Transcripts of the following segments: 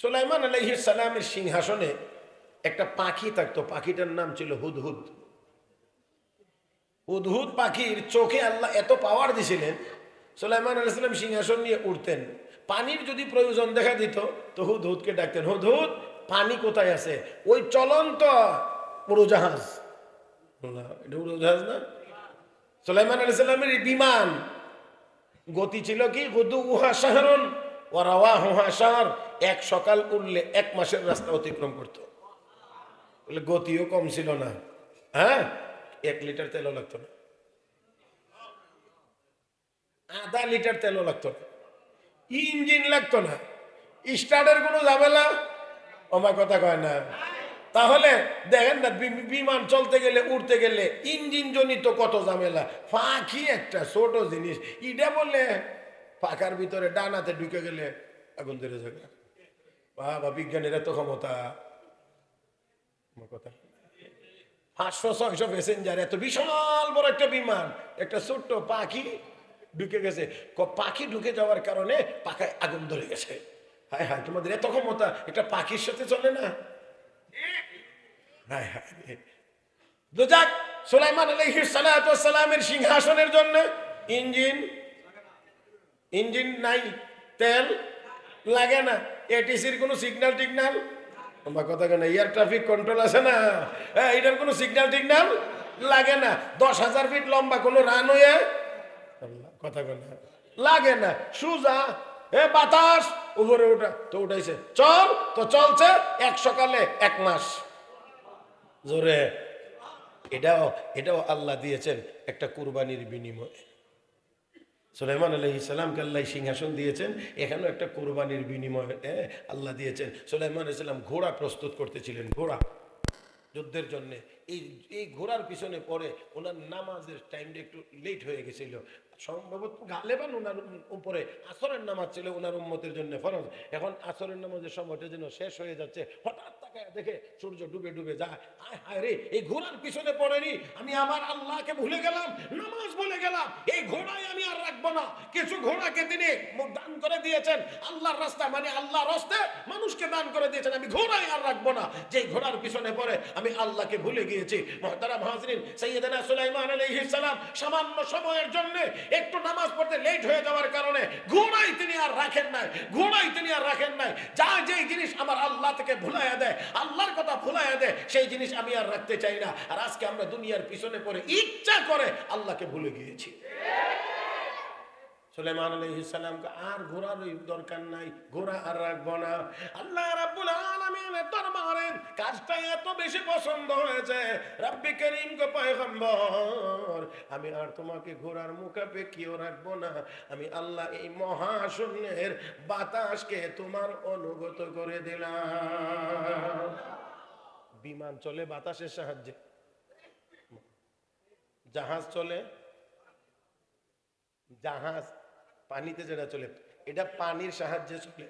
সুলাইমান আলাইহিস সালামের সিংহাসনে একটা পাখি থাকতো। পাখিটার নাম ছিল হুদহুদ। হুদহুদ পাখির চোখে আল্লাহ এত পাওয়ার দিছিলেন, সুলাইমান আলাইসালাম সিংহাসন নিয়ে উঠতেন। পানির যদি প্রয়োজন দেখা দিত, তো হুদহুদকে ডাকতেন, হুদহুদ, পানি কোথায় আছে? ওই চলন্ত উড়োজাহাজ। এটা উড়োজাহাজ না? সুলাইমান আলাইসাল্লামের বিমান। গতি ছিল কি? হুদু উহা শাহরুন ও রাওয়া হুহা শাহর। এক সকাল উঠলে এক মাসের রাস্তা অতিক্রম করতো। বলে গতিও কম ছিল না। হ্যাঁ? এক লিটার তেলও লাগতো না। আধা লিটার তেলও লাগতো না। ইঞ্জিন লাগতো না। স্টার্টের কোনো ঝামেলা? আমার কথা কয় না। তাহলে দেখেন না বিমান চলতে গেলে, উড়তে গেলে ইঞ্জিন জনিত কত ঝামেলা? ফাঁকি একটা ছোট জিনিস। ইটা বলে পাখার ভিতরে ডানাতে ঢুকে গেলে আগুন ধরে যাবে। বাবা বিজ্ঞানের এত ক্ষমতা। কথা। পাঁচশো, ছয়শো প্যাসেঞ্জার এত বিশাল বড় একটা বিমান, একটা ছোট্ট পাখি ঢুকে গেছে। পাখি ঢুকে যাওয়ার কারণে পাখায় আগুন ধরে গেছে। হায় হায়, তোমাদের এত ক্ষমতা, একটা পাখির সাথে চলে না? হায় হায় যাক, সুলাইমান সালামের সিংহাসনের জন্য ইঞ্জিন ইঞ্জিন নাই, তেল লাগে না। এটিসির কোনো সিগন্যাল টিগনাল আমার কথা কেন এয়ার ট্রাফিক কন্ট্রোল আছে না? হ্যাঁ এটার কোনো সিগন্যাল টিগনাল লাগে না। দশ হাজার ফিট লম্বা কোনো রানওয়ে কথা কেন? লাগে না। সুজা, এ বাতাস, উপরে ওঠা তো উঠাইছে। চল, তো চলছে এক সকালে এক মাস। জোরে। এটাও এটাও আল্লাহ দিয়েছেন একটা কুরবানির বিনিময়ে। সুলাইমান আলহি সালামকে আল্লাহ সিংহাসন দিয়েছেন, এখানেও একটা কোরবানির বিনিময়ে আল্লাহ দিয়েছেন। সুলাইমান ইসলাম ঘোড়া প্রস্তুত করতেছিলেন, ঘোড়া। যুদ্ধের জন্য। এই এই ঘোড়ার পিছনে পরে ওনার নামাজের টাইমটা একটু লেট হয়ে গেছিল। সম্ভবত গালেবান ওনার উপরে আসরের নামাজ ছিল ওনার উম্মতের জন্য ফরজ। এখন আসরের নামাজের সময়টা যেন শেষ হয়ে যাচ্ছে, হঠাৎ দেখে সূর্য ডুবে ডুবে যায়। হায় রে, এই ঘোড়ার পিছনে পড়েনি। আমি আমার আল্লাহকে ভুলে গেলাম, নামাজ ভুলে গেলাম। এই ঘোড়াই আমি আর রাখব না। কিছু ঘোড়াকে তিনি দান করে দিয়েছেন। আল্লাহর মানে আল্লাহর মানুষকে দান করে দিয়েছেন। আমি ঘোড়াই আর রাখব না। যে ঘোড়ার পিছনে পড়ে, আমি আল্লাহকে ভুলে গিয়েছি। সৈয়দনা সুলাইমান সামান্য সময়ের জন্য একটু নামাজ পড়তে লেট হয়ে যাওয়ার কারণে ঘোড়াই তিনি আর রাখেন নাই। ঘোড়াই তিনি আর রাখেন নাই। যা যেই জিনিস আমার আল্লাহ থেকে ভুলাইয়া দেয় আল্লাহর কথা ভুলাইয়া দেয় সেই জিনিস আমি আর রাখতে চাই না। আর আজকে আমরা দুনিয়ার পিছনে পড়ে ইচ্ছা করে আল্লাহকে ভুলে গিয়েছি। সুলেমান আলাইহিসসালামকে আর ঘোরার দরকার নাই, ঘোরা আর রাখব না। আল্লাহ রাব্বুল আলামিনের দরবারে কাজটা এত বেশি পছন্দ হয়েছে। রাব্বি করিম গো পয়গম্বর, আমি আর তোমাকে ঘোড়ার মুখাপেক্ষিও রাখব না। আমি আল্লাহ এই মহাশূন্যের বাতাসকে তোমার অনুগত করে দিলাম। বিমান চলে বাতাসের সাহায্যে। জাহাজ চলে? জাহাজ পানিতে যেটা চলে, এটা পানির সাহায্যে চলে।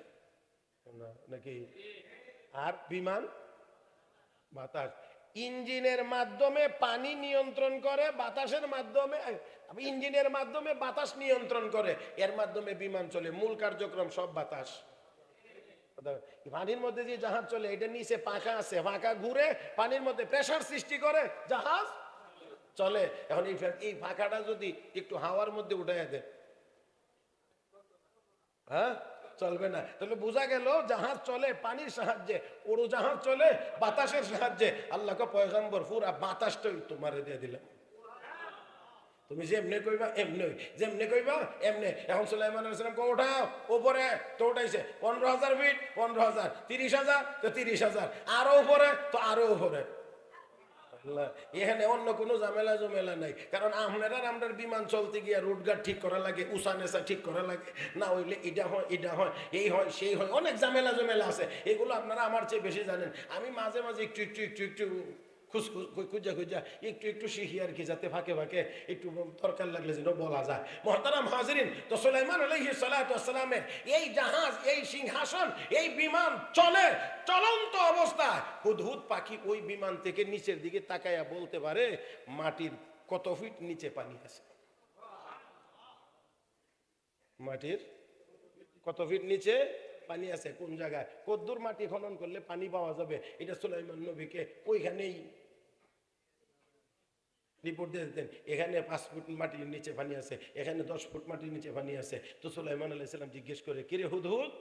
নাকি? আর বিমান? বাতাস। ইঞ্জিনের মাধ্যমে পানি নিয়ন্ত্রণ করে, বাতাসের মাধ্যমে ইঞ্জিনের মাধ্যমে বাতাস নিয়ন্ত্রণ করে, এর মাধ্যমে বিমান চলে। মূল কার্যক্রম সব বাতাস। পানির মধ্যে যে জাহাজ চলে, এটা নিচে পাখা আছে, পাখা ঘুরে পানির মধ্যে প্রেসার সৃষ্টি করে, জাহাজ চলে। এখন এই পাখাটা যদি একটু হাওয়ার মধ্যে উঠাইয়া দেয় হ্যাঁ? চলবে না। তাহলে বোঝা গেল, জাহাজ চলে, পানির সাহায্যে উড়োজাহাজ চলে, বাতাসের সাহায্যে। আল্লাহকে পয়গম্বর, পুরা বাতাসটাই তোমারে দিয়ে দিলাম। তুমি যেমনে কইবা এমনি যেমনে কইবা, এমনি। এখন সুলাইমান আলাইসালাম ওঠাও উপরে তো উঠাইছে, পনেরো হাজার ফিট, পনেরো হাজার। তিরিশ হাজার? তো তিরিশ হাজার। আরও উপরে? তো আরও উপরে। এখানে অন্য কোনো ঝামেলা জমেলা নাই। কারণ আপনারা আমরা বিমান চলতে গিয়ে রুটগার্ড ঠিক করা লাগে উষা নেশা ঠিক করা লাগে। না হইলে এটা হয় এটা হয়, এই হয়, সেই হয়, অনেক ঝামেলা জমেলা আছে। এগুলো আপনারা আমার চেয়ে বেশি জানেন। আমি মাঝে মাঝে একটু একটু একটু একটু খুঁজা খুঁজা একটু একটু শিখি আর কি যাতে ফাঁকে ফাঁকে একটু দরকার লাগলে যেন বলা যায়। মহতারাম হাজরিন, তো সুলাইমান সালামের এই জাহাজ, এই সিংহাসন, এই বিমান চলে, চলন্ত হুদহুদ পাখি ওই বিমান থেকে নিচের দিকে তাকায়া বলতে পারে, মাটির কত ফিট নিচে পানি আছে? মাটির কত ফিট নিচে পানি আছে? কোন জায়গায়? কদ্দুর মাটি খনন করলে পানি পাওয়া যাবে। এটা সুলাইমান নবীকে ওইখানেই রিপোর্ট দিয়ে দিতেন, এখানে পাঁচ ফুট মাটির নিচে পানি আছে, এখানে দশ ফুট মাটির নিচে পানি আছে। তো সুলাইমান আলাইসাল্লাম জিজ্ঞেস করে, কিরে হুদ হুদ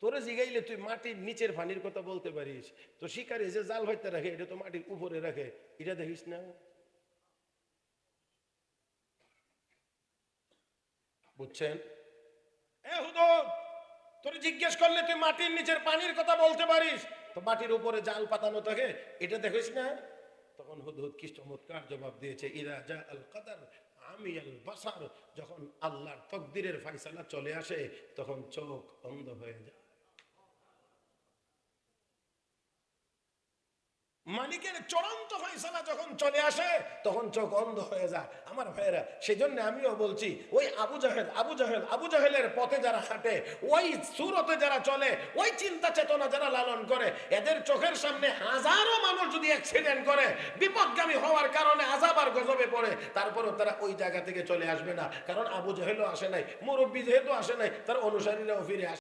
তোরে জিগাইলে তুই মাটির নিচের পানির কথা বলতে পারিস? তো শিকারে যে জাল হইতে রাখে, এটা তো মাটির উপরে রাখে, এটা দেখিস না? বুঝছেন? এ তোর জিজ্ঞেস করলে তুই মাটির নিচের পানির কথা বলতে পারিস? তো মাটির উপরে জাল পাতানো থাকে, এটা দেখিস না? তখন হুদহুদ কি চমৎকার জবাব দিয়েছে ইরাজা আল কাদার আমি আল বাসার। যখন আল্লাহর তকদিরের ফাইসালা চলে আসে, তখন চোখ অন্ধ হয়ে যায়। মালিকের চূড়ান্ত ফয়সালা যখন চলে আসে, তখন চোখ অন্ধ হয়ে যায়। আমার ভাইয়েরা সেই জন্য আমিও বলছি, ওই আবু জাহেল আবু জাহেল, আবু জাহেলের পথে যারা হাঁটে, ওই সুরতে যারা চলে, ওই চিন্তা চেতনা যারা লালন করে, এদের চোখের সামনে হাজারো মানুষ যদি অ্যাক্সিডেন্ট করে, বিপদগামী হওয়ার কারণে আজাব আর গজবে পড়ে, তারপরও তারা ওই জায়গা থেকে চলে আসবে না। কারণ আবু জাহেলও আসে নাই, মুরব্বী যেহেতু আসে নাই, তার অনুসারীরাও ফিরে আসে